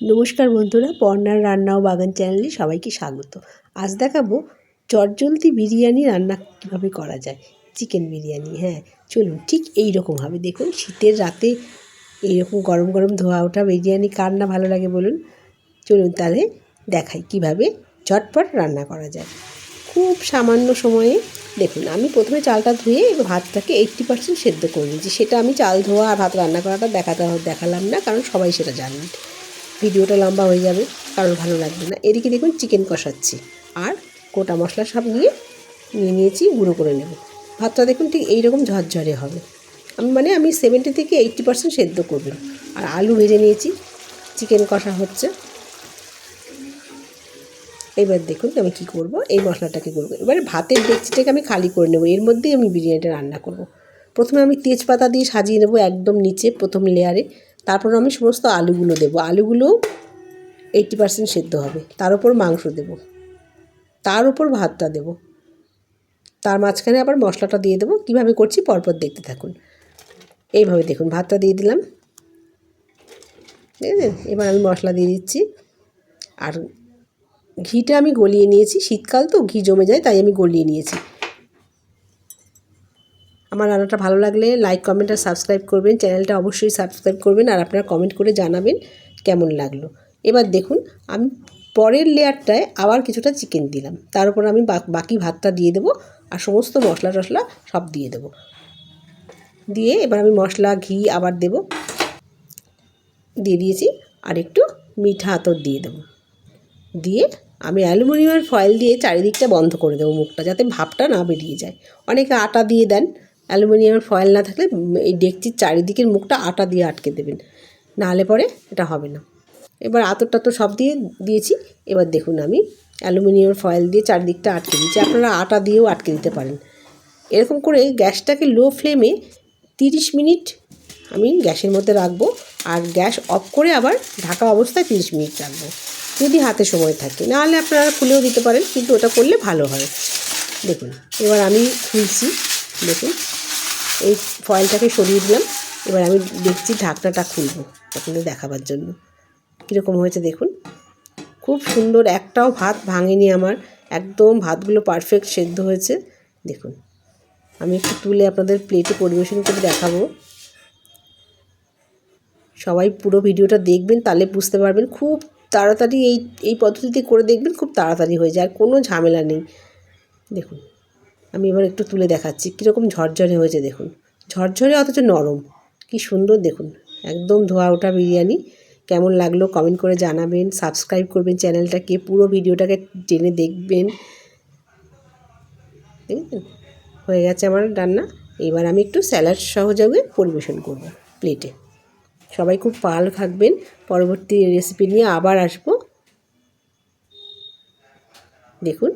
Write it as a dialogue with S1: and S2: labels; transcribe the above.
S1: নমস্কার বন্ধুরা পর্নার রান্না ও বাগান চ্যানেলে সবাইকে স্বাগত। আজ দেখাবো চটজলদি বিরিয়ানি রান্না কীভাবে করা যায়, চিকেন বিরিয়ানি হ্যাঁ। চলুন ঠিক এই রকমভাবে দেখুন, শীতের রাতে এইরকম গরম গরম ধোয়া ওঠা বিরিয়ানি কার না ভালো লাগে বলুন। চলুন তাহলে দেখাই কীভাবে ঝটপট রান্না করা যায়। খুব সামান্য সময়ে, দেখুন আমি প্রথমে চালটা ধুয়ে ভাতটাকে এইট্টি পার্সেন্ট সেদ্ধ করে নিয়েছি। সেটা আমি চাল ধোয়া আর ভাত রান্না করাটা দেখাতে দেখালাম না, কারণ সবাই সেটা জানেন। ভিডিওটা লম্বা হয়ে যাবে কারোর ভালো লাগবে না। এদিকে দেখুন চিকেন কষাচ্ছি। আর গোটা মশলা সব নিয়ে নিয়ে নিয়েছি, গুঁড়ো করে নেব। ভাতটা দেখুন ঠিক এইরকম ঝরঝরে হবে। আমি মানে আমি সেভেন্টি থেকে এইট্টি পার্সেন্ট সেদ্ধ করবেন আর আলু ভেজে নিয়েছি, চিকেন কষা হচ্ছে। এবার দেখুন আমি কি করব, এই মশলাটাকে করব এবারে ভাতের ডেকচিটাকে আমি খালি করে নেব। এর মধ্যেই আমি বিরিয়ানিটা রান্না করব। প্রথমে আমি তেজপাতা দিয়ে সাজিয়ে নেব একদম নিচে, প্রথম লেয়ারে তারপর আমি সমস্ত আলুগুলো দেবো। আলুগুলো এইটটি পার্সেন্ট সেদ্ধ হবে। তার উপর মাংস দেব। তার উপর ভাতটা দেব। তার মাঝখানে আবার মশলাটা দিয়ে দেবো। কীভাবে করছি পরপর দেখতে থাকুন। এইভাবে দেখুন, ভাতটা দিয়ে দিলাম। ঠিক আছে এবার আমি মশলা দিয়ে দিচ্ছি। আর ঘিটা আমি গলিয়ে নিয়েছি। শীতকাল তো, ঘি জমে যায়, তাই আমি গলিয়ে নিয়েছি। আমার রান্নাটা ভালো লাগলে লাইক কমেন্ট আর সাবস্ক্রাইব করবেন। চ্যানেলটা অবশ্যই সাবস্ক্রাইব করবেন আর আপনারা কমেন্ট করে জানাবেন কেমন লাগল। এবার দেখুন, আমি পরের লেয়ারটায় আবার কিছুটা চিকেন দিলাম। তার উপর আমি বাকি ভাতটা দিয়ে দেবো আর সমস্ত মশলা টশলা সব দিয়ে দেবো। দিয়ে এবার আমি মশলা, ঘি আবার দেব। দিয়ে দিয়েছি আর একটু মিঠা আতর দিয়ে দেবো। দিয়ে আমি অ্যালুমিনিয়ামের ফয়েল দিয়ে চারিদিকটা বন্ধ করে দেবো মুখটা যাতে ভাপটা না বেরিয়ে যায়। অনেকে আটা দিয়ে দেন। অ্যালুমিনিয়ামের ফয়েল না থাকলে এই ডেকচির চারিদিকের মুখটা আটা দিয়ে আটকে দেবেন। নাহলে পরে এটা হবে না। এবার আতর টাতর সব দিয়ে দিয়েছি। এবার দেখুন আমি অ্যালুমিনিয়ামের ফয়েল দিয়ে চারিদিকটা আটকে দিয়েছি। আপনারা আটা দিয়েও আটকে দিতে পারেন। এরকম করে গ্যাসটাকে লো ফ্লেমে তিরিশ মিনিট আমি গ্যাসের মধ্যে রাখব আর গ্যাস অফ করে আবার ঢাকা অবস্থায় তিরিশ মিনিট রাখব। যদি হাতে সময় থাকে। নাহলে আপনারা খুলেও দিতে পারেন, কিন্তু ওটা করলে ভালো হয়। দেখুন, এবার আমি খুলছি। দেখুন। এই ফয়েলটাকে সরিয়ে দিলাম। এবার আমি দেখছি ঢাকনাটা খুলবো আপনাদের দেখাবার জন্য। কীরকম হয়েছে দেখুন। খুব সুন্দর একটাও ভাত ভাঙেনি আমার। একদম ভাতগুলো পারফেক্ট সেদ্ধ হয়েছে। দেখুন, আমি একটু তুলে আপনাদের প্লেটে পরিবেশন করে দেখাবো। সবাই পুরো ভিডিওটা দেখবেন, তাহলে বুঝতে পারবেন। খুব তাড়াতাড়ি এই এই পদ্ধতিতে করে দেখবেন, খুব তাড়াতাড়ি হয়ে যায়, আর কোনো ঝামেলা নেই। দেখুন আমি এবার একটু তুলে দেখাচ্ছি, কীরকম ঝরঝরে হয়েছে দেখুন। ঝরঝরে অথচ নরম। কি সুন্দর দেখুন। একদম ধোয়া ওঠা বিরিয়ানি। কেমন লাগল কমেন্ট করে জানাবেন। সাবস্ক্রাইব করবেন চ্যানেলটাকে। পুরো ভিডিওটাকে টেনে দেখবেন। দেখেছেন? হয়ে গেছে আমার রান্না। এবার আমি একটু স্যালাড সহযোগে পরিবেশন করব প্লেটে। সবাই খুব ভালো থাকবেন পরবর্তী রেসিপি নিয়ে আবার আসব। দেখুন।